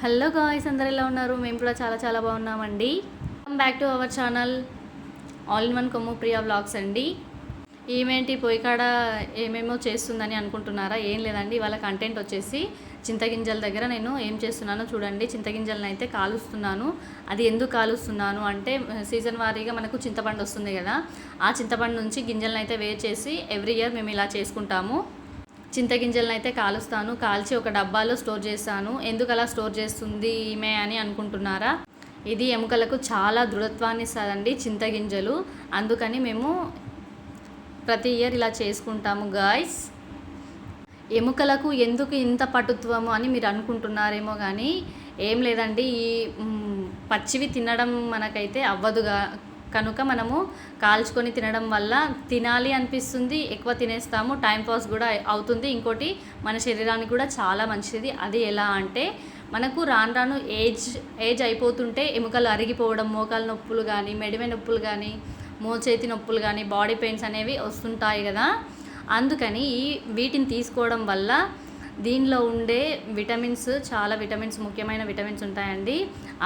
Hello guys అందరు ఎలా ఉన్నారు? మేము కూడా చాలా చాలా బాగున్నామండి. Come back to our channel all in one Kommu Priya blogs అండి. ఈమెంటి పొయ్యి కాడ ఏమేమో చేస్తుందని అనుకుంటున్నారా? ఏం లేదండి ఇవాళ కంటెంట్ వచ్చేసి చింతగింజల దగ్గర నేను ఏం చేస్తున్నానో చూడండి. చింతగింజలను అయితే కాలుస్తున్నాను. అది ఎందుకు కాలుస్తున్నాను అంటే సీజన్ వారీగా మనకు చింతపండు వస్తుంది కదా. ఆ చింతపండు నుంచి గింజలను అయితే వేరు చేసి ఎవ్రీ ఇయర్ మేము ఇలా చేసుకుంటాము. చింతగింజలను అయితే కాలుస్తాను. కాల్చి ఒక డబ్బాలో స్టోర్ చేస్తాను ఎందుకు అలా స్టోర్ చేస్తుంది ఈమె అని అనుకుంటున్నారా? ఇది ఎముకలకు చాలా దృఢత్వాన్ని ఇస్తుందండి చింతగింజలు. అందుకని మేము ప్రతి ఇయర్ ఇలా చేసుకుంటాము గాయస్. ఎముకలకు ఎందుకు ఇంత పటుత్వము అని మీరు అనుకుంటున్నారేమో కానీ ఏం లేదండి. ఈ పచ్చివి తినడం మనకైతే అవ్వదుగా. కనుక మనము కాల్చుకొని తినడం వల్ల తినాలి అనిపిస్తుంది ఎక్కువ తినేస్తాము టైం పాస్ కూడా అవుతుంది. ఇంకోటి మన శరీరానికి కూడా చాలా మంచిది. అది ఎలా అంటే మనకు రాను రాను ఏజ్ ఏజ్ అయిపోతుంటే ఎముకలు అరిగిపోవడం మోకాల నొప్పులు కానీ మెడిమె నొప్పులు కానీ మోచేతి నొప్పులు కానీ బాడీ పెయిన్స్ అనేవి వస్తుంటాయి కదా. అందుకని ఈ వీటిని తీసుకోవడం వల్ల దీనిలో ఉండే విటమిన్స్ చాలా విటమిన్స్ ముఖ్యమైన విటమిన్స్ ఉంటాయండి.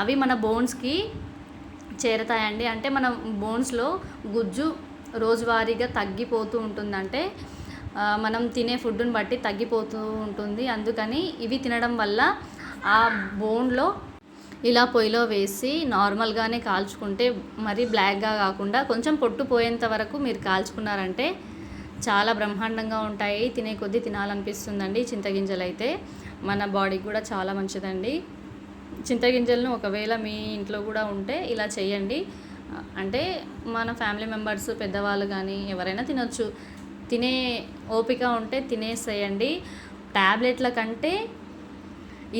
అవి మన బోన్స్కి చేరతాయండి. అంటే మన బోన్స్లో గుజ్జు రోజువారీగా తగ్గిపోతూ ఉంటుందంటే మనం తినే ఫుడ్ని బట్టి తగ్గిపోతూ ఉంటుంది. అందుకని ఇవి తినడం వల్ల ఆ బోన్లో ఇలా పొయ్యిలో వేసి నార్మల్గానే కాల్చుకుంటే మరీ బ్లాక్గా కాకుండా కొంచెం పొట్టు పోయేంత వరకు మీరు కాల్చుకున్నారంటే చాలా బ్రహ్మాండంగా ఉంటాయి. తినే కొద్దీ తినాలనిపిస్తుందండి చింతగింజలు అయితే మన బాడీకి కూడా చాలా మంచిదండి. చింతగింజలను ఒకవేళ మీ ఇంట్లో కూడా ఉంటే ఇలా చేయండి. అంటే మన ఫ్యామిలీ మెంబర్స్ పెద్దవాళ్ళు కానీ ఎవరైనా తినొచ్చు. తినే ఓపిక ఉంటే తినేసేయండి. ట్యాబ్లెట్ల కంటే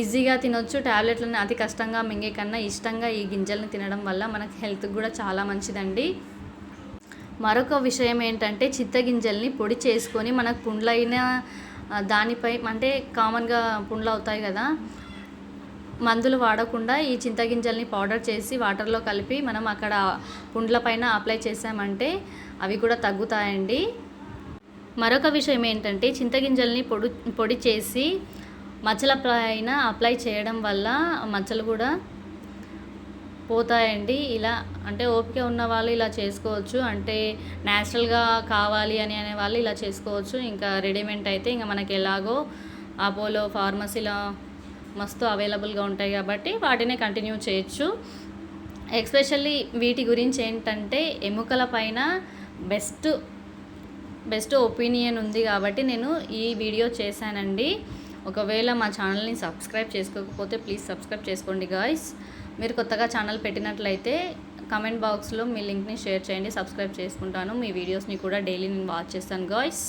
ఈజీగా తినొచ్చు. ట్యాబ్లెట్లను అతి కష్టంగా మింగే కన్నా ఇష్టంగా ఈ గింజల్ని తినడం వల్ల మనకి హెల్త్ కూడా చాలా మంచిదండి. మరొక విషయం ఏంటంటే చింతగింజల్ని పొడి చేసుకొని మనకు పుండ్లైన దానిపై అంటే కామన్గా పుండ్లు అవుతాయి కదా మందులు వాడకుండా ఈ చింతగింజల్ని పౌడర్ చేసి వాటర్లో కలిపి మనం అక్కడ పుండ్ల పైన అప్లై చేసామంటే అవి కూడా తగ్గుతాయండి. మరొక విషయం ఏంటంటే చింతగింజల్ని పొడి పొడి చేసి మచ్చల పైన అప్లై చేయడం వల్ల మచ్చలు కూడా పోతాయండి. ఇలా అంటే ఓపిక ఉన్న వాళ్ళు ఇలా చేసుకోవచ్చు. అంటే న్యాచురల్గా కావాలి అని అనే వాళ్ళు ఇలా చేసుకోవచ్చు. ఇంకా రెడీమేడ్ అయితే ఇంకా మనకి ఎలాగో అపోలో ఫార్మసీలో మస్తు అవైలబుల్గా ఉంటాయి కాబట్టి వాటినే కంటిన్యూ చేయొచ్చు. ఎక్స్పెషల్లీ వీటి గురించి ఏంటంటే ఎముకల పైన బెస్ట్ బెస్ట్ ఒపీనియన్ ఉంది కాబట్టి నేను ఈ వీడియో చేశానండి. ఒకవేళ మా ఛానల్ని సబ్స్క్రైబ్ చేసుకోకపోతే ప్లీజ్ సబ్స్క్రైబ్ చేసుకోండి గాయ్స్ మీరు కొత్తగా ఛానల్ పెట్టినట్లయితే కమెంట్ బాక్స్లో మీ లింక్ని షేర్ చేయండి సబ్స్క్రైబ్ చేసుకుంటాను. మీ వీడియోస్ని కూడా డైలీ నేను వాచ్ చేస్తాను గాయ్స్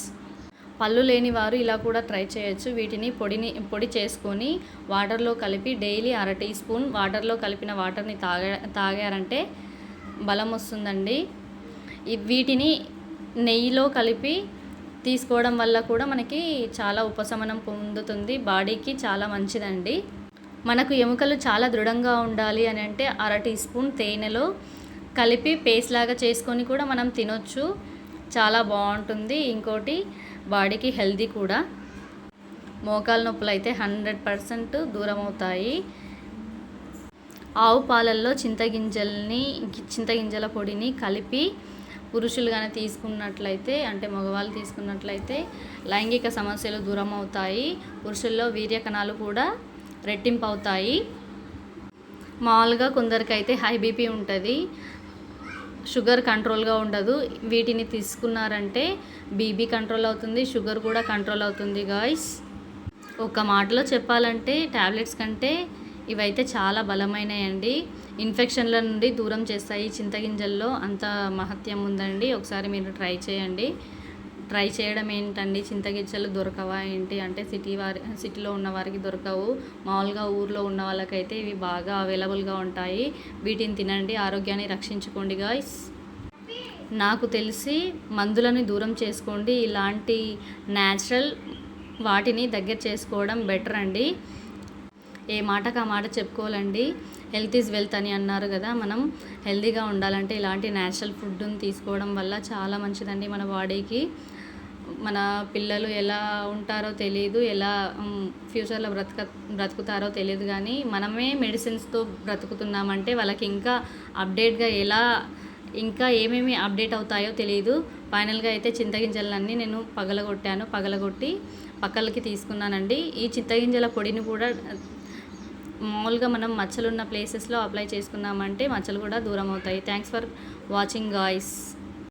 పళ్ళు లేని వారు ఇలా కూడా ట్రై చేయొచ్చు. వీటిని పొడిని పొడి చేసుకొని వాటర్లో కలిపి డైలీ అర టీ స్పూన్ వాటర్లో కలిపిన వాటర్ని తాగా తాగారంటే బలం వస్తుందండి. వీటిని నెయ్యిలో కలిపి తీసుకోవడం వల్ల కూడా మనకి చాలా ఉపశమనం పొందుతుంది. బాడీకి చాలా మంచిదండి. మనకు ఎముకలు చాలా దృఢంగా ఉండాలి అని అంటే అర టీ స్పూన్ తేనెలో కలిపి పేస్ట్ లాగా చేసుకొని కూడా మనం తినొచ్చు. చాలా బాగుంటుంది. ఇంకోటి బాడీకి హెల్దీ కూడా. మోకాల నొప్పులు అయితే హండ్రెడ్ పర్సెంట్ దూరం అవుతాయి ఆవు పాలల్లో చింతగింజల్ని చింతగింజల పొడిని కలిపి పురుషులు కానీ తీసుకున్నట్లయితే అంటే మగవాళ్ళు తీసుకున్నట్లయితే లైంగిక సమస్యలు దూరం అవుతాయి పురుషుల్లో వీర్య కణాలు కూడా రెట్టింపు అవుతాయి మామూలుగా కొందరికైతే హై బీపీ ఉంటుంది. షుగర్ కంట్రోల్గా ఉండదు. వీటిని తీసుకున్నారంటే బీబీ కంట్రోల్ అవుతుంది షుగర్ కూడా కంట్రోల్ అవుతుంది గాయస్. ఒక మాటలో చెప్పాలంటే ట్యాబ్లెట్స్ కంటే ఇవైతే చాలా బలమైనయండి. ఇన్ఫెక్షన్ల నుండి దూరం చేస్తాయి. చింతగింజల్లో అంత మహత్యం ఉందండి. ఒకసారి మీరు ట్రై చేయండి. ట్రై చేయడం ఏంటండి? చింతగిచ్చలు దొరకవా ఏంటి? అంటే సిటీ వారి సిటీలో ఉన్న వారికి దొరకవు. మామూలుగా ఊర్లో ఉన్న వాళ్ళకైతే ఇవి బాగా అవైలబుల్గా ఉంటాయి. వీటిని తినండి ఆరోగ్యాన్ని రక్షించుకోండి గాయస్. నాకు తెలిసి మందులని దూరం చేసుకోండి. ఇలాంటి న్యాచురల్ వాటిని దగ్గర చేసుకోవడం బెటర్ అండి. ఏ మాటకు ఆ మాట చెప్పుకోవాలండి. హెల్త్ ఈజ్ వెల్త్ అని అన్నారు కదా మనం. హెల్తీగా ఉండాలంటే ఇలాంటి న్యాచురల్ ఫుడ్ని తీసుకోవడం వల్ల చాలా మంచిదండి మన బాడీకి. మన పిల్లలు ఎలా ఉంటారో తెలియదు ఎలా ఫ్యూచర్లో బ్రతక బ్రతుకుతారో తెలియదు కానీ మనమే మెడిసిన్స్తో బ్రతుకుతున్నామంటే వాళ్ళకి ఇంకా అప్డేట్గా ఎలా ఇంకా ఏమేమి అప్డేట్ అవుతాయో తెలియదు ఫైనల్గా అయితే చింతగింజలన్నీ నేను పగలగొట్టాను పగలగొట్టి పక్కలకి తీసుకున్నానండి. ఈ చింతగింజల పొడిని కూడా మామూలుగా మనం మచ్చలున్న ప్లేసెస్లో అప్లై చేసుకున్నామంటే మచ్చలు కూడా దూరం అవుతాయి. Thanks for watching guys.